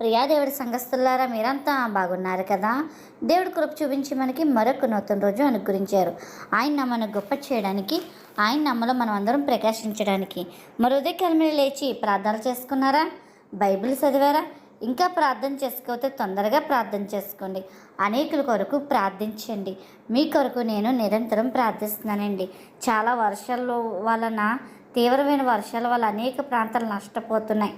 ప్రియాదేవుడి సంఘస్థులారా మీరంతా బాగున్నారు కదా? దేవుడి కృప చూపించి మనకి మరొక నూతన రోజు అనుగ్రహించారు. ఆయన నమ్మను గొప్ప చేయడానికి ఆయన నమ్మలో మనం అందరం ప్రకాశించడానికి. మరో ఉదయకాలం లేచి ప్రార్థనలు చేసుకున్నారా? బైబిల్ చదివారా? ఇంకా ప్రార్థన చేసుకోతే తొందరగా ప్రార్థన చేసుకోండి. అనేకుల కొరకు ప్రార్థించండి. మీ కొరకు నేను నిరంతరం ప్రార్థిస్తున్నానండి. చాలా వర్షాల వలన తీవ్రమైన వర్షాల వల్ల అనేక ప్రాంతాలు నష్టపోతున్నాయి.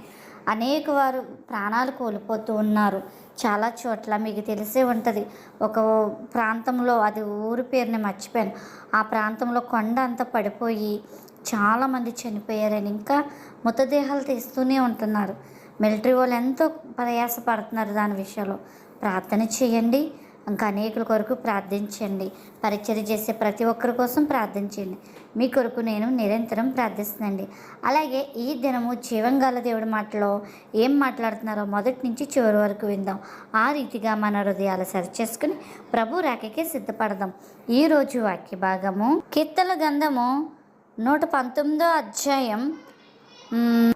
అనేక వారు ప్రాణాలు కోల్పోతూ ఉన్నారు. చాలా చోట్ల మీకు తెలిసే ఉంటుంది. ఒక ప్రాంతంలో అది ఊరి పేరుని మర్చిపోయాను. ఆ ప్రాంతంలో కొండ అంతా పడిపోయి చాలామంది చనిపోయారని ఇంకా మృతదేహాలు తీస్తూనే ఉంటున్నారు. మిలిటరీ వాళ్ళు ఎంతో ప్రయాసపడుతున్నారు దాని విషయంలో. ప్రార్థన చేయండి. ఇంకా అనేకుల కొరకు ప్రార్థించండి. పరిచయం చేసే ప్రతి ఒక్కరి కోసం ప్రార్థించండి. మీ కొరకు నేను నిరంతరం ప్రార్థిస్తున్నాండి అలాగే ఈ దినము జీవంగాల దేవుడి మాటలో ఏం మాట్లాడుతున్నారో మొదటి నుంచి చివరి వరకు విందాం. ఆ రీతిగా మన హృదయాలు సరిచేసుకుని ప్రభు రాకకే సిద్ధపడదాం. ఈరోజు వాక్య భాగము కీర్తన గంధము నూట పంతొమ్మిదో అధ్యాయం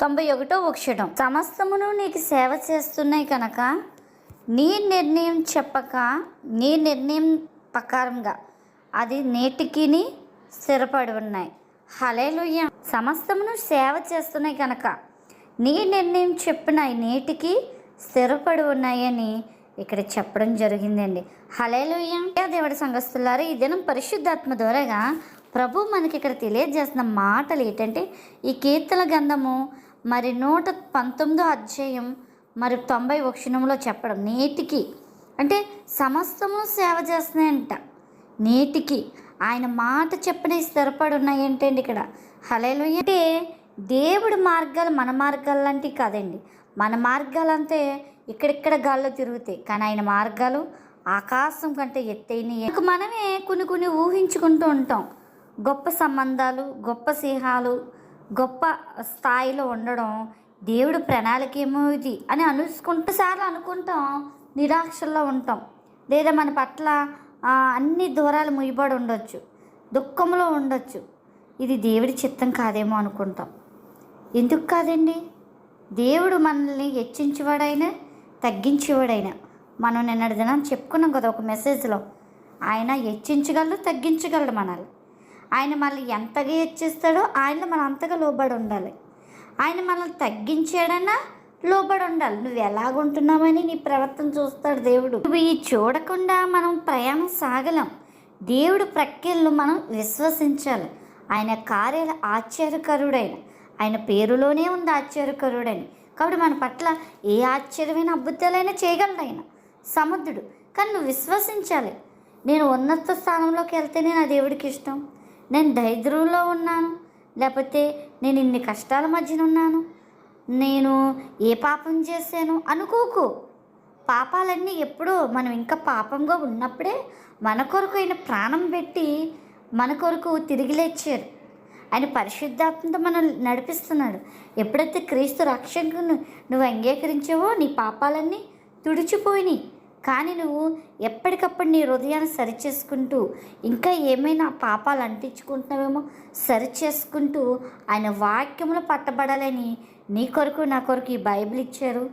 తొంభై ఒకటో అక్షరం సమస్తమును నీకు సేవ చేస్తున్నాయి కనుక నీ నిర్ణయం చెప్పక నీ నిర్ణయం ప్రకారంగా అది నేటికిని స్థిరపడి ఉన్నాయి. హలేలుయ్య సమస్తమును సేవ చేస్తున్నాయి కనుక నీ నిర్ణయం చెప్పిన నేటికి స్థిరపడి ఉన్నాయని ఇక్కడ చెప్పడం జరిగిందండి. హలేలుయ్య దేవుడి సంఘస్థులారు ఈ దినం పరిశుద్ధాత్మ ద్వారాగా ప్రభు మనకి ఇక్కడ తెలియజేస్తున్న మాటలు ఏంటంటే ఈ కీర్తన గంధము మరి నూట పంతొమ్మిదో అధ్యాయం మరి తొంభై వక్షణంలో చెప్పడం. నేటికి. అంటే సమస్తము సేవ చేస్తున్నాయంట. నేటికి. ఆయన మాట చెప్పని స్థిరపడి ఉన్నాయంటండి ఇక్కడ. హలేలు అంటే దేవుడి మార్గాలు మన మార్గాలు లాంటివి కాదండి. మన మార్గాలు అంతే ఇక్కడిక్కడ గాల్లో తిరుగుతాయి. కానీ ఆయన మార్గాలు ఆకాశం కంటే ఎత్తైన మనమే కొన్ని కొన్ని ఊహించుకుంటూ ఉంటాం. గొప్ప సంబంధాలు గొప్ప సింహాలు గొప్ప స్థాయిలో ఉండడం దేవుడు ప్రణాళిక ఏమో ఇది అని అనుకుంటూ సార్లు అనుకుంటాం నిరాక్షల్లో ఉంటాం. లేదా మన పట్ల అన్ని దూరాలు ముయ్యబడి ఉండొచ్చు దుఃఖంలో ఉండొచ్చు. ఇది దేవుడి చిత్తం కాదేమో అనుకుంటాం. ఎందుకు కాదండి? దేవుడు మనల్ని హెచ్చించేవాడైనా తగ్గించేవాడైనా. మనం నిన్నటి దినం చెప్పుకున్నాం కదా ఒక మెసేజ్లో ఆయన హెచ్చించగలడు తగ్గించగలడు మనల్ని. ఆయన మళ్ళీ ఎంతగా హెచ్చిస్తాడో ఆయన మనం అంతగా లోబడి ఉండాలి. ఆయన మనల్ని తగ్గించాడన్నా లోబడి ఉండాలి నువ్వు ఎలాగుంటున్నావని నీ ప్రవర్తన చూస్తాడు దేవుడు. నువ్వు ఈ చూడకుండా మనం ప్రయాణం సాగలం. దేవుడు ప్రక్రియలను మనం విశ్వసించాలి. ఆయన కార్యాల ఆశ్చర్యకరుడైన. ఆయన పేరులోనే ఉంది ఆశ్చర్యకరుడని. కాబట్టి మన పట్ల ఏ ఆశ్చర్యమైన అద్భుతాలైనా చేయగలడు ఆయన సముద్రుడు కానీ నువ్వు విశ్వసించాలి. నేను ఉన్నత స్థానంలోకి వెళ్తేనే నా దేవుడికి ఇష్టం. నేను దరిద్రంలో ఉన్నాను. లేకపోతే నేను ఇన్ని కష్టాల మధ్యన ఉన్నాను? నేను ఏ పాపం చేశాను? అనుకోకు. పాపాలన్నీ ఎప్పుడో మనం ఇంకా పాపంగా ఉన్నప్పుడే మన కొరకు ఆయన ప్రాణం పెట్టి మన కొరకు తిరిగి లేచారు. ఆయన పరిశుద్ధాత్మతో మనం నడిపిస్తున్నాడు. ఎప్పుడైతే క్రీస్తు రక్షకును నువ్వు అంగీకరించావో నీ పాపాలన్నీ తుడిచిపోయినాయి. కానీ నువ్వు ఎప్పటికప్పుడు నీ హృదయాన్ని సరిచేసుకుంటూ ఇంకా ఏమైనా పాపాలు అంటించుకుంటున్నావేమో సరిచేసుకుంటూ ఆయన వాక్యంలో పట్టబడాలని నీ కొరకు నా కొరకు ఈ బైబిల్ ఇచ్చారు.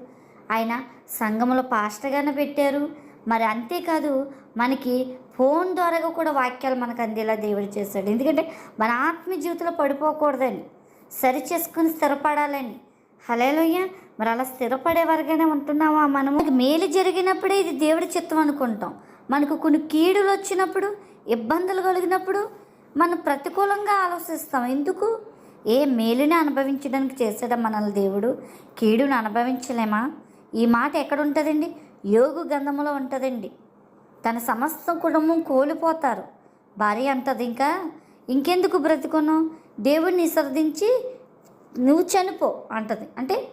ఆయన సంఘంలో పాస్టర్గానే పెట్టారు. మరి అంతేకాదు మనకి ఫోన్ ద్వారా కూడా వాక్యాలు మనకు అందేలా దేవుడు చేశాడు. ఎందుకంటే మన ఆత్మీయ జీవితంలో పడిపోకూడదని సరి చేసుకుని స్థిరపడాలని. హలేలోయ్య మరి అలా స్థిరపడే వరకైనా ఉంటున్నామా మనము మేలు జరిగినప్పుడే ఇది దేవుడి చిత్తం అనుకుంటాం. మనకు కొన్ని కీడులు వచ్చినప్పుడు ఇబ్బందులు కలిగినప్పుడు మనం ప్రతికూలంగా ఆలోచిస్తాం. ఎందుకు? ఏ మేలుని అనుభవించడానికి చేసాడా మనల్ని దేవుడు? కీడుని అనుభవించలేమా? ఈ మాట ఎక్కడ ఉంటుందండి యోగు గంధములో ఉంటుందండి. తన సమస్త కుటుంబం కోల్పోతారు. భార్య అంటది ఇంకా ఇంకెందుకు బ్రతుకును దేవుడిని విసర్జించి నువ్వు చనిపో అంటది. అంటే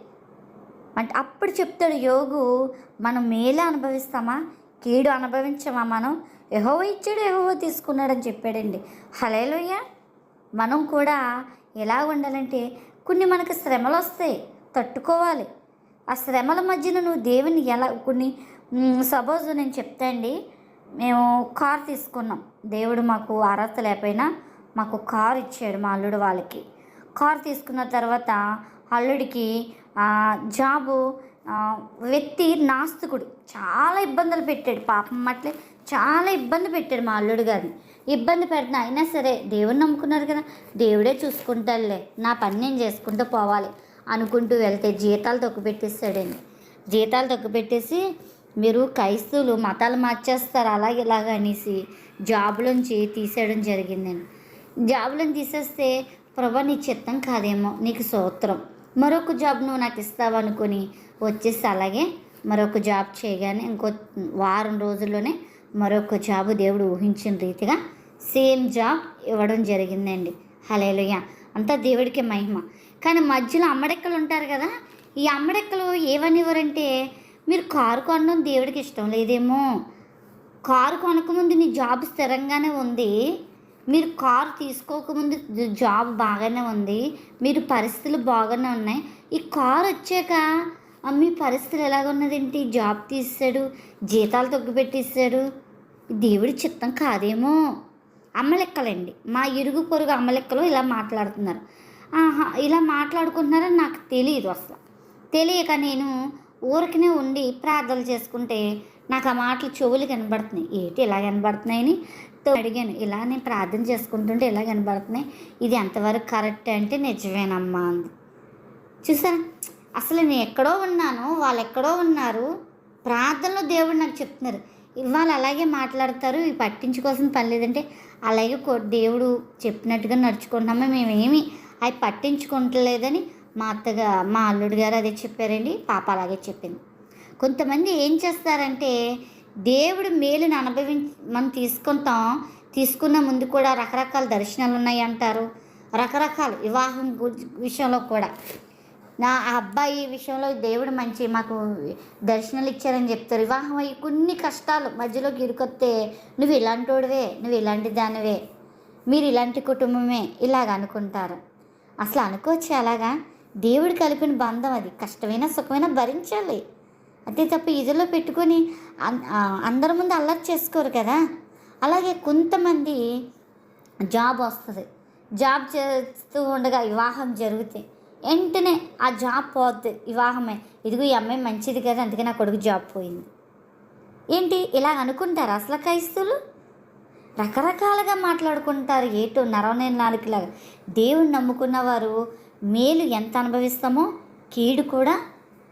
అంటే అప్పుడు చెప్తాడు యోగు మనం మేలే అనుభవిస్తామా? కీడు అనుభవించమా మనం? ఎహో ఇచ్చాడు ఎహోవో తీసుకున్నాడని చెప్పాడండి. హలేలోయ మనం కూడా ఎలా ఉండాలంటే కొన్ని మనకు శ్రమలు వస్తాయి తట్టుకోవాలి. ఆ శ్రమల మధ్యన నువ్వు దేవుని ఎలా కొన్ని సపోజ్ నేను చెప్తా అండి. మేము కార్ తీసుకున్నాం. దేవుడు మాకు అర్హత లేకపోయినా మాకు కార్ ఇచ్చాడు మా అల్లుడు వాళ్ళకి. కార్ తీసుకున్న తర్వాత అల్లుడికి జాబు వ్యక్తి నాస్తికుడు. చాలా ఇబ్బందులు పెట్టాడు. పాపం అట్లే చాలా ఇబ్బంది పెట్టాడు మా అల్లుడు గారిని. ఇబ్బంది పెడినా అయినా సరే దేవుని నమ్ముకున్నారు కదా. దేవుడే చూసుకుంటాడులే. నా పని నేను చేసుకుంటూ పోవాలి అనుకుంటూ వెళ్తే జీతాలు తొక్కుపెట్టేస్తాడండి. జీతాలు తొక్కుపెట్టేసి మీరు క్రైస్తవులు మతాలు మార్చేస్తారు అలాగే ఇలాగ అనేసి జాబులోంచి తీసేయడం జరిగిందండి. జాబులను తీసేస్తే ప్రభా నీ చిత్తం కాదేమో నీకు సూత్రం. మరొక జాబ్ నువ్వు నాకు ఇస్తావు అనుకుని వచ్చేసి అలాగే మరొక జాబ్ చేయగానే ఇంకో వారం రోజుల్లోనే మరొక జాబు దేవుడు ఊహించిన రీతిగా సేమ్ జాబ్ ఇవ్వడం జరిగిందండి. హలేలుయ అంతా దేవుడికి మహిమ. కానీ మధ్యలో అమ్మడెక్కలు ఉంటారు కదా ఈ అమ్మడెక్కలు ఏమనివ్వరంటే మీరు కారు కొనడం దేవుడికి ఇష్టం లేదేమో. కారు కొనకముందు నీ జాబ్ స్థిరంగానే ఉంది. మీరు కారు తీసుకోకముందు జాబ్ బాగానే ఉంది. మీరు పరిస్థితులు బాగానే ఉన్నాయి. ఈ కారు వచ్చాక మీ పరిస్థితులు ఎలాగున్నదేంటి జాబ్ తీసాడు జీతాలు తగ్గుపెట్టేసాడు దేవుడి చిత్తం కాదేమో. అమ్మలెక్కలండి? మా ఇరుగు పొరుగు అమ్మలెక్కలు ఇలా మాట్లాడుతున్నారు. ఆహా ఇలా మాట్లాడుకుంటున్నారని నాకు తెలియదు అసలు. తెలియక నేను ఊరికనే ఉండి ప్రార్థనలు చేసుకుంటే నాకు ఆ మాటలు చెవులు కనబడుతున్నాయి. ఏంటి ఇలా కనబడుతున్నాయని? తో అడిగాను ఇలా నేను ప్రార్థన చేసుకుంటుంటే ఇలా కనబడుతున్నాయి? ఇది ఎంతవరకు కరెక్ట్ అంటే నిజమేనమ్మా అంది. చూసారా? అసలు నేను ఎక్కడో ఉన్నాను వాళ్ళు ఎక్కడో ఉన్నారు. ప్రార్థనలో దేవుడు నాకు చెప్తున్నారు. ఇవాళ అలాగే మాట్లాడతారు ఇవి పట్టించుకోవాల్సిన పని లేదంటే అలాగే కో- దేవుడు చెప్పినట్టుగా నడుచుకుంటున్నామా. మేమేమి అవి పట్టించుకుంటలేదని మా అత్తగా మా అల్లుడు గారు అదే చెప్పారండి పాప అలాగే చెప్పింది. కొంతమంది ఏం చేస్తారంటే దేవుడు మేలుని అనుభవించి మనం తీసుకుంటాం. తీసుకున్న ముందు కూడా రకరకాల దర్శనాలు ఉన్నాయి అంటారు. రకరకాల వివాహం విషయంలో కూడా. నా ఆ అబ్బాయి విషయంలో దేవుడు మంచి మాకు దర్శనాలు ఇచ్చారని చెప్తారు. వివాహం అయ్యి కొన్ని కష్టాలు మధ్యలో గిరికొత్తే నువ్వు ఇలాంటోడివే నువ్వు ఇలాంటి దానివే మీరు ఇలాంటి కుటుంబమే ఇలాగ అనుకుంటారు. అసలు అనుకోవచ్చు అలాగా? దేవుడు కలిపిన బంధం అది. కష్టమైన సుఖమైన భరించాలి. అంతే తప్ప ఇదిలో పెట్టుకొని అందరి ముందు అల్లరి చేసుకోరు కదా. అలాగే కొంతమంది జాబ్ వస్తుంది. జాబ్ చేస్తూ ఉండగా వివాహం జరిగితే వెంటనే ఆ జాబ్ పోద్ది. వివాహమే. ఇదిగో ఈ అమ్మాయి మంచిది కదా అందుకే నా కొడుకు జాబ్ పోయింది. ఏంటి ఇలా అనుకుంటారు అసలు క్రైస్తువులు? రకరకాలుగా మాట్లాడుకుంటారు. ఏటో నరవనే నాలుగులాగా దేవుని నమ్ముకున్న వారు మేలు ఎంత అనుభవిస్తామో కీడు కూడా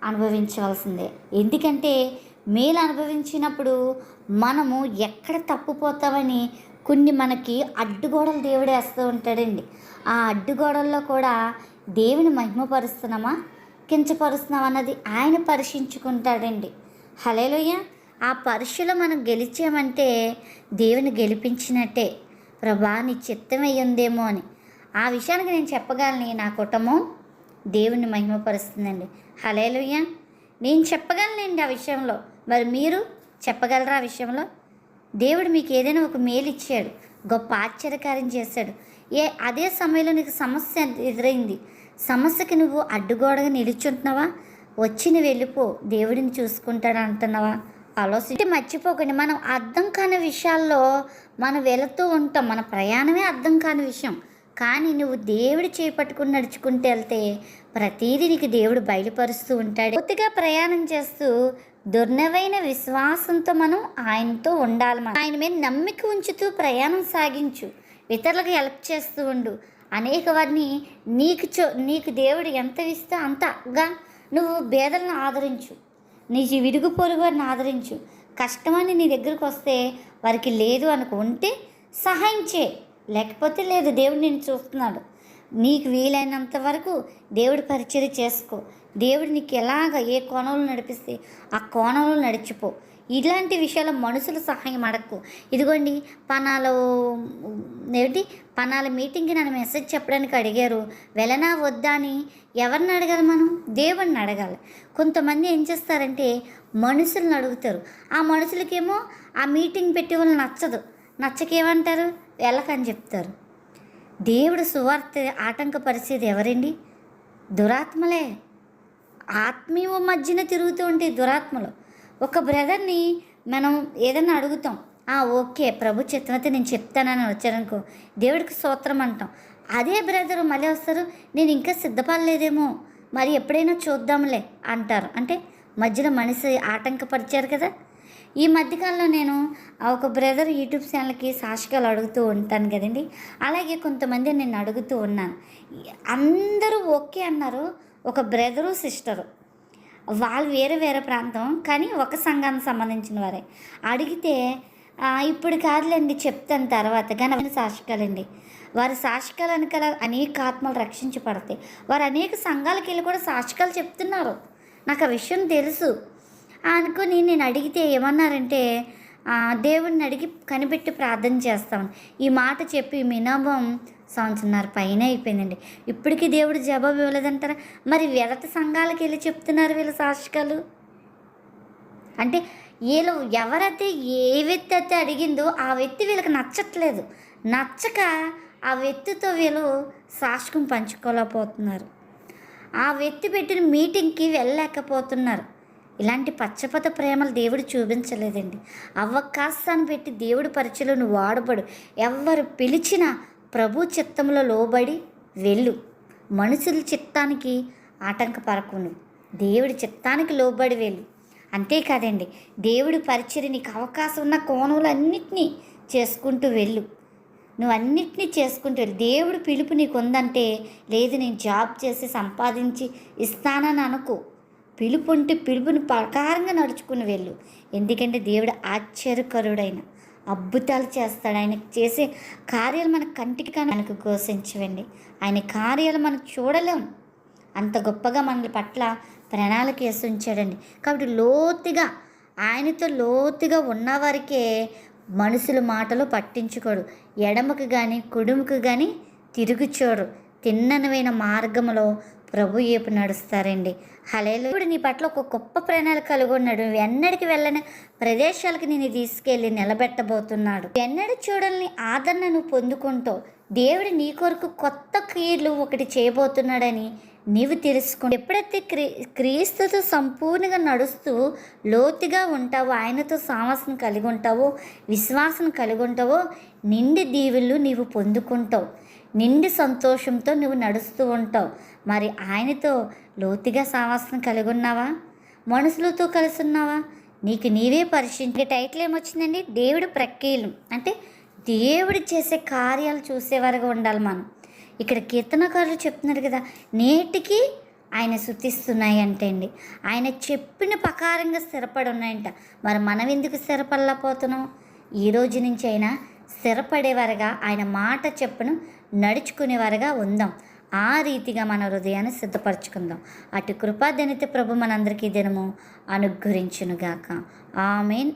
అనుభవించవలసిందే. ఎందుకంటే మేలు అనుభవించినప్పుడు మనము ఎక్కడ తప్పుపోతామని కొన్ని మనకి అడ్డుగోడలు దేవుడు వేస్తూ ఉంటాడండి. ఆ అడ్డుగోడల్లో కూడా దేవుని మహిమపరుస్తున్నామా? కించపరుస్తున్నాం అన్నది ఆయన పరీక్షించుకుంటాడండి. హలేలోయ ఆ పరీక్షలో మనం గెలిచామంటే దేవుని గెలిపించినట్టే. ప్రభా నీ చిత్తమై ఉందేమో అని. ఆ విషయానికి నేను చెప్పగలని నా కుటుంబం. దేవుని మహిమపరుస్తుందండి. హలేలుయ్య నేను చెప్పగలనండి ఆ విషయంలో. మరి మీరు చెప్పగలరా ఆ విషయంలో? దేవుడు మీకు ఏదైనా ఒక మేలు ఇచ్చాడు. గొప్ప ఆశ్చర్యకార్యం చేశాడు. ఏ అదే సమయంలో నీకు సమస్య ఎదురైంది. సమస్యకి నువ్వు అడ్డుగోడగా నిలుచుంటున్నావా? వచ్చి వెళ్ళిపో. దేవుడిని చూసుకుంటాడు అంటున్నావా? ఆలోచించి మర్చిపోకండి. మనం అర్థం కాని విషయాల్లో మనం వెళుతూ ఉంటాం. మన ప్రయాణమే అర్థం కాని విషయం. కానీ నువ్వు దేవుడు చేపట్టుకుని నడుచుకుంటూ వెళ్తే ప్రతీది నీకు దేవుడు బయలుపరుస్తూ ఉంటాడు. కొద్దిగా ప్రయాణం చేస్తూ దుర్నవైన విశ్వాసంతో మనం ఆయనతో ఉండాలి మనం. ఆయన మీద నమ్మిక ఉంచుతూ ప్రయాణం సాగించు. ఇతరులకు హెల్ప్ చేస్తూ ఉండు. అనేక వారిని నీకు చో నీకు దేవుడు ఎంత ఇస్తే అంతగా నువ్వు బేదలను ఆదరించు. నీ విడుగు పొరుగు వారిని ఆదరించు. కష్టమని నీ దగ్గరకు వస్తే వారికి లేదు అనుకుంటే ఉంటే సహాయం చేయి. లేకపోతే లేదు దేవుడు నేను చూస్తున్నాడు. నీకు వీలైనంత వరకు దేవుడి పరిచయం చేసుకో. దేవుడు నీకు ఎలాగ ఏ కోణంలో నడిపిస్తే ఆ కోణంలో నడిచిపో. ఇలాంటి విషయాల మనుషుల సహాయం అడక్కు. ఇదిగోండి పనాలు ఏమిటి? పనాల మీటింగ్కి నన్ను మెసేజ్ చెప్పడానికి అడిగారు. వెళ్ళనా వద్దా అని ఎవరిని అడగాలి మనం? దేవుణ్ణి అడగాలి. కొంతమంది ఏం చేస్తారంటే మనుషులను అడుగుతారు. ఆ మనుషులకేమో ఆ మీటింగ్ పెట్టి వాళ్ళు నచ్చదు. నచ్చకేమంటారు? వెళ్ళకని చెప్తారు. దేవుడు సువార్త ఆటంకపరిచేది ఎవరండి? దురాత్మలే. ఆత్మీయ మధ్యన తిరుగుతూ ఉంటాయి దురాత్మలు. ఒక బ్రదర్ని మనం ఏదైనా అడుగుతాం ఆ ఓకే ప్రభు చిత్తమైతే నేను చెప్తానని వచ్చారనుకో దేవుడికి సూత్రం అంటాం. అదే బ్రదర్ మళ్ళీ వస్తారు నేను ఇంకా సిద్ధపడలేదేమో మరి ఎప్పుడైనా చూద్దాంలే అంటారు. అంటే మధ్యలో మనిషి ఆటంకపరిచారు కదా? ఈ మధ్యకాలంలో నేను ఒక బ్రదర్ యూట్యూబ్ ఛానల్కి సాక్షికాలు అడుగుతూ ఉంటాను కదండి. అలాగే కొంతమంది నేను అడుగుతూ ఉన్నాను. అందరూ ఓకే అన్నారు. ఒక బ్రదరు సిస్టరు. వాళ్ళు వేరే వేరే ప్రాంతం కానీ ఒక సంఘానికి సంబంధించిన వారే. అడిగితే ఇప్పుడు కాదులేండి చెప్తాను తర్వాత. కానీ అవన్నీ సాక్షికాలండి వారి సాక్షికాలు వెనకాల అనేక ఆత్మలు రక్షించబడతాయి. వారు అనేక సంఘాలకు వెళ్ళి కూడా సాక్షికాలు చెప్తున్నారు. నాకు ఆ విషయం తెలుసు. అనుకుని నేను అడిగితే ఏమన్నారంటే "ఆ, దేవుడిని అడిగి కనిపెట్టి ప్రార్థన చేస్తాను ఈ మాట చెప్పి మినాభం సంవత్సరంన్నర పైన అయిపోయిందండి. ఇప్పటికీ దేవుడు జవాబు ఇవ్వలేదంటారా? మరి వెలత సంఘాలకు వెళ్ళి చెప్తున్నారు వీళ్ళ సాక్షికాలు అంటే వీళ్ళు ఎవరైతే ఏ వ్యక్తి అయితే అడిగిందో ఆ వ్యక్తి వీళ్ళకి నచ్చట్లేదు. నచ్చక ఆ వ్యక్తితో వీళ్ళు సాక్షికం పంచుకోలేకపోతున్నారు. ఆ వ్యక్తి పెట్టిన మీటింగ్కి వెళ్ళలేకపోతున్నారు. ఇలాంటి పచ్చపత ప్రేమలు దేవుడు చూపించలేదండి. అవకాశాన్ని పెట్టి దేవుడి పరిచయలను వాడబడు ఎవరు పిలిచినా ప్రభు చిత్తంలో లోబడి వెళ్ళు. మనుషుల చిత్తానికి ఆటంకపరకును. దేవుడి చిత్తానికి లోబడి వెళ్ళు. అంతేకాదండి దేవుడి పరిచయ నీకు అవకాశం ఉన్న కోణములన్నిటినీ చేసుకుంటూ వెళ్ళు. నువ్వు అన్నిటినీ చేసుకుంటూ వెళ్ళు. దేవుడు పిలుపు నీకు ఉందంటే లేదు నేను జాబ్ చేసి సంపాదించి ఇస్తానని అనుకో. పిలుపు ఉంటే పిలుపుని ప్రకారంగా నడుచుకుని వెళ్ళు. ఎందుకంటే దేవుడు ఆశ్చర్యకరుడైన అద్భుతాలు చేస్తాడు. ఆయన చేసే కార్యాలు మన కంటికి కానీ మనకు ఘోషించవండి. ఆయన కార్యాలు మనం చూడలేం. అంత గొప్పగా మన పట్ల ప్రణాళిక వేసి ఉంచాడండి. కాబట్టి లోతుగా ఆయనతో లోతుగా ఉన్నవారికే మనుషుల మాటలు పట్టించుకోడు. ఎడమకు కానీ కుడుముకు కానీ తిరుగుచోడు. తిన్ననవైన మార్గములో ప్రభు ఏపు నడుస్తారండి. హలేలు ఇప్పుడు నీ పట్ల ఒక గొప్ప ప్రణాళిక కలిగి ఉన్నాడు. ఎన్నడికి వెళ్ళని ప్రదేశాలకు నేను తీసుకెళ్ళి నిలబెట్టబోతున్నాడు. ఎన్నడి చూడని ఆదరణ నువ్వు పొందుకుంటావు. దేవుడు నీ కొరకు కొత్త క్రియలు ఒకటి చేయబోతున్నాడని నీవు తెలుసుకో ఎప్పుడైతే క్రీ క్రీస్తుతో సంపూర్ణంగా నడుస్తూ లోతుగా ఉంటావో ఆయనతో సామస్యం కలిగి ఉంటావో విశ్వాసం కలిగి ఉంటావో నిండి దీవులు నీవు పొందుకుంటావు. నిండి సంతోషంతో నువ్వు నడుస్తూ ఉంటావు. మరి ఆయనతో లోతుగా సావాసం కలిగి ఉన్నావా మనుషులతో కలిసి ఉన్నావా నీకు నీవే పరిశీలించే టైటిల్ ఏమొచ్చిందండి? దేవుడు ప్రక్రియలు. అంటే దేవుడు చేసే కార్యాలు చూసేవారుగా ఉండాలి మనం. ఇక్కడ కీర్తనకారులు చెప్తున్నారు కదా నేటికి ఆయన శుతిస్తున్నాయి అంటే అండి ఆయన చెప్పిన ప్రకారంగా స్థిరపడి ఉన్నాయంట. మరి మనం ఎందుకు స్థిరపడలేకపోతున్నాం? ఈ రోజు నుంచి అయినా స్థిరపడేవారుగా ఆయన మాట చెప్పును నడుచుకునేవారుగా ఉందాం. ఆ రీతిగా మన హృదయాన్ని సిద్ధపరచుకుందాం. అటు కృపాదనిత ప్రభు మనందరికీ దినము అనుగ్రహించునుగాక. ఆమెన్.